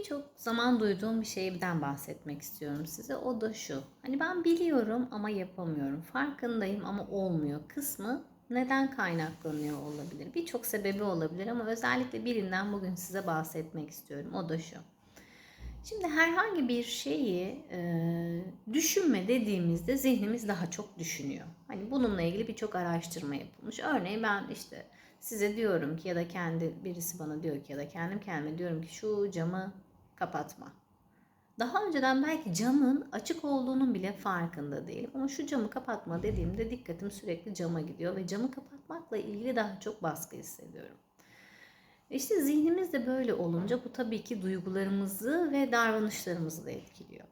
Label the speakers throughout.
Speaker 1: birçok zaman duyduğum bir şeyden bahsetmek istiyorum size. O da şu. Hani ben biliyorum ama yapamıyorum. Farkındayım ama olmuyor kısmı neden kaynaklanıyor olabilir? Birçok sebebi olabilir ama özellikle birinden bugün size bahsetmek istiyorum. O da şu. Şimdi herhangi bir şeyi e, düşünme dediğimizde zihnimiz daha çok düşünüyor. Hani bununla ilgili birçok araştırma yapılmış. Örneğin ben işte size diyorum ki ya da kendi birisi bana diyor ki ya da kendim kendime diyorum ki şu camı kapatma. Daha önceden belki camın açık olduğunun bile farkında değilim. Ama şu camı kapatma dediğimde dikkatim sürekli cama gidiyor ve camı kapatmakla ilgili daha çok baskı hissediyorum. İşte zihnimiz de böyle olunca bu tabii ki duygularımızı ve davranışlarımızı da etkiliyor.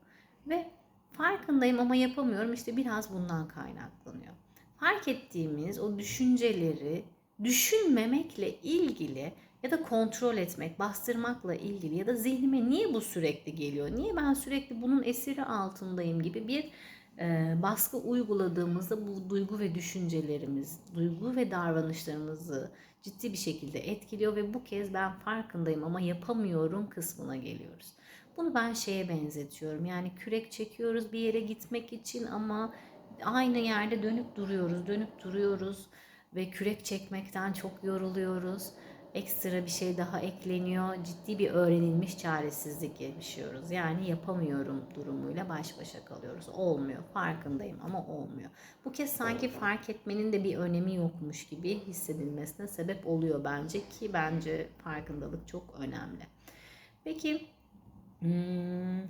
Speaker 1: Ve farkındayım ama yapamıyorum işte biraz bundan kaynaklanıyor. Fark ettiğimiz o düşünceleri düşünmemekle ilgili ya da kontrol etmek, bastırmakla ilgili ya da zihnime niye bu sürekli geliyor? Niye ben sürekli bunun esiri altındayım gibi bir e, baskı uyguladığımızda bu duygu ve düşüncelerimiz, duygu ve davranışlarımızı ciddi bir şekilde etkiliyor ve bu kez ben farkındayım ama yapamıyorum kısmına geliyoruz. Bunu ben şeye benzetiyorum. Yani kürek çekiyoruz bir yere gitmek için ama aynı yerde dönüp duruyoruz, dönüp duruyoruz ve kürek çekmekten çok yoruluyoruz. Ekstra bir şey daha ekleniyor. Ciddi bir öğrenilmiş çaresizlik yaşıyoruz. Yani yapamıyorum durumuyla baş başa kalıyoruz. Olmuyor. Farkındayım ama olmuyor. Bu kez sanki fark etmenin de bir önemi yokmuş gibi hissedilmesine sebep oluyor bence ki bence farkındalık çok önemli. Peki hmm,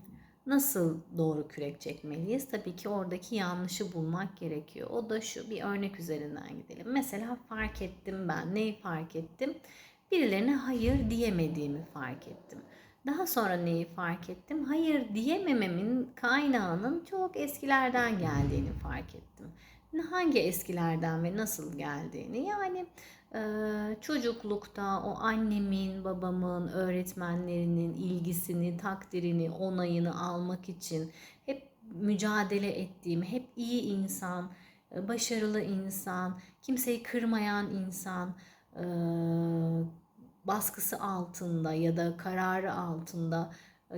Speaker 1: nasıl doğru kürek çekmeliyiz? Tabii ki oradaki yanlışı bulmak gerekiyor. O da şu bir örnek üzerinden gidelim. Mesela fark ettim ben. Neyi fark ettim? Birilerine hayır diyemediğimi fark ettim. Daha sonra neyi fark ettim? Hayır diyemememin kaynağının çok eskilerden geldiğini fark ettim. Hangi eskilerden ve nasıl geldiğini? Yani çocuklukta o annemin, babamın, öğretmenlerinin ilgisini, takdirini, onayını almak için hep mücadele ettiğim, hep iyi insan, başarılı insan, kimseyi kırmayan insan, baskısı altında ya da kararı altında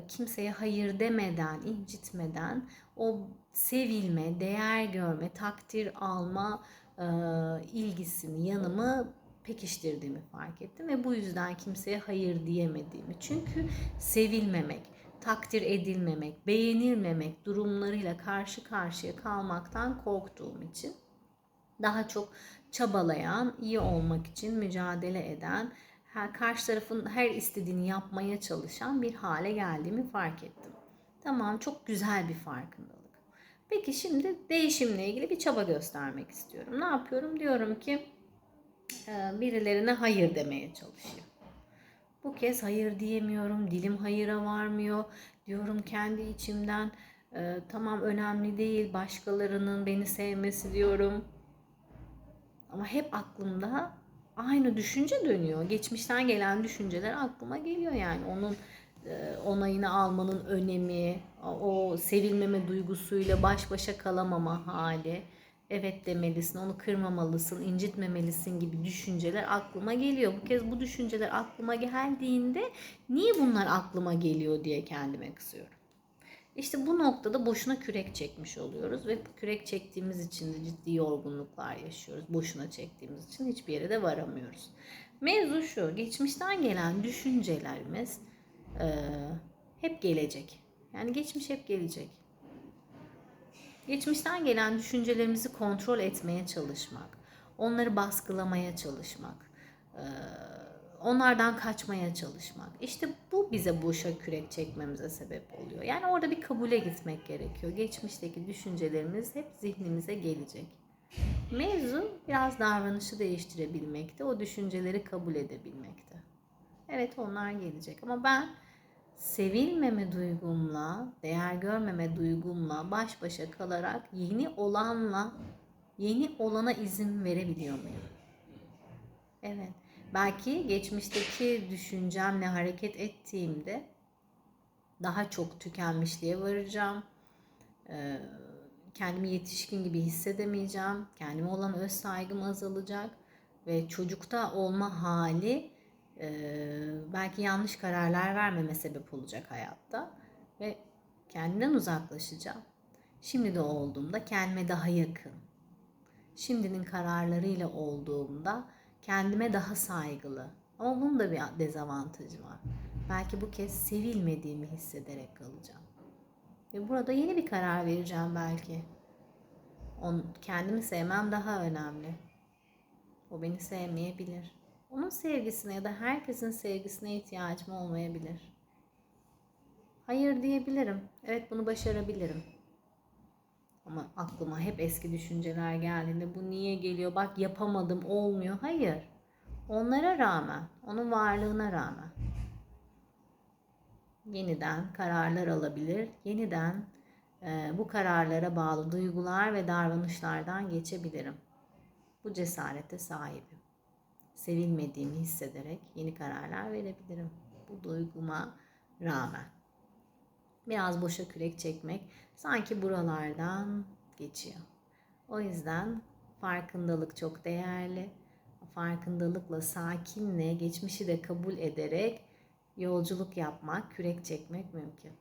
Speaker 1: kimseye hayır demeden, incitmeden o sevilme, değer görme, takdir alma ilgisini, yanımı pekiştirdiğimi fark ettim ve bu yüzden kimseye hayır diyemediğimi. Çünkü sevilmemek, takdir edilmemek, beğenilmemek durumlarıyla karşı karşıya kalmaktan korktuğum için daha çok çabalayan, iyi olmak için mücadele eden, her karşı tarafın her istediğini yapmaya çalışan bir hale geldiğimi fark ettim. Tamam, çok güzel bir farkındalık. Peki şimdi değişimle ilgili bir çaba göstermek istiyorum. Ne yapıyorum? Diyorum ki e, birilerine hayır demeye çalışıyor. Bu kez hayır diyemiyorum. Dilim hayıra varmıyor. Diyorum kendi içimden e, tamam önemli değil başkalarının beni sevmesi diyorum. Ama hep aklımda aynı düşünce dönüyor. Geçmişten gelen düşünceler aklıma geliyor yani. Onun e, onayını almanın önemi, o sevilmeme duygusuyla baş başa kalamama hali evet demelisin, onu kırmamalısın, incitmemelisin gibi düşünceler aklıma geliyor. Bu kez bu düşünceler aklıma geldiğinde niye bunlar aklıma geliyor diye kendime kısıyorum. İşte bu noktada boşuna kürek çekmiş oluyoruz ve kürek çektiğimiz için de ciddi yorgunluklar yaşıyoruz. Boşuna çektiğimiz için hiçbir yere de varamıyoruz. Mevzu şu, geçmişten gelen düşüncelerimiz e, hep gelecek. Yani geçmiş hep gelecek. Geçmişten gelen düşüncelerimizi kontrol etmeye çalışmak, onları baskılamaya çalışmak, onlardan kaçmaya çalışmak. İşte bu bize boşa kürek çekmemize sebep oluyor. Yani orada bir kabule gitmek gerekiyor. Geçmişteki düşüncelerimiz hep zihnimize gelecek. Mevzu biraz davranışı değiştirebilmekte, o düşünceleri kabul edebilmekte. Evet onlar gelecek ama ben sevilmeme duygumla, değer görmeme duygumla baş başa kalarak yeni olanla, yeni olana izin verebiliyor muyum? Evet. Belki geçmişteki düşüncemle hareket ettiğimde daha çok tükenmişliğe varacağım. Kendimi yetişkin gibi hissedemeyeceğim. Kendime olan öz saygım azalacak ve çocukta olma hali Ee, belki yanlış kararlar vermeme sebep olacak hayatta ve kendimden uzaklaşacağım. Şimdi de olduğumda kendime daha yakın. Şimdinin kararlarıyla olduğumda kendime daha saygılı. Ama bunun da bir dezavantajı var. Belki bu kez sevilmediğimi hissederek kalacağım. Ve burada yeni bir karar vereceğim belki. On, kendimi sevmem daha önemli. O beni sevmeyebilir. Onun sevgisine ya da herkesin sevgisine ihtiyacım olmayabilir. Hayır diyebilirim. Evet bunu başarabilirim. Ama aklıma hep eski düşünceler geldiğinde bu niye geliyor? Bak yapamadım, olmuyor. Hayır. Onlara rağmen, onun varlığına rağmen yeniden kararlar alabilir. Yeniden e, bu kararlara bağlı duygular ve davranışlardan geçebilirim. Bu cesarete sahibim. Sevilmediğimi hissederek yeni kararlar verebilirim. Bu duyguma rağmen. Biraz boşa kürek çekmek sanki buralardan geçiyor. O yüzden farkındalık çok değerli. Farkındalıkla, sakinle, geçmişi de kabul ederek yolculuk yapmak, kürek çekmek mümkün.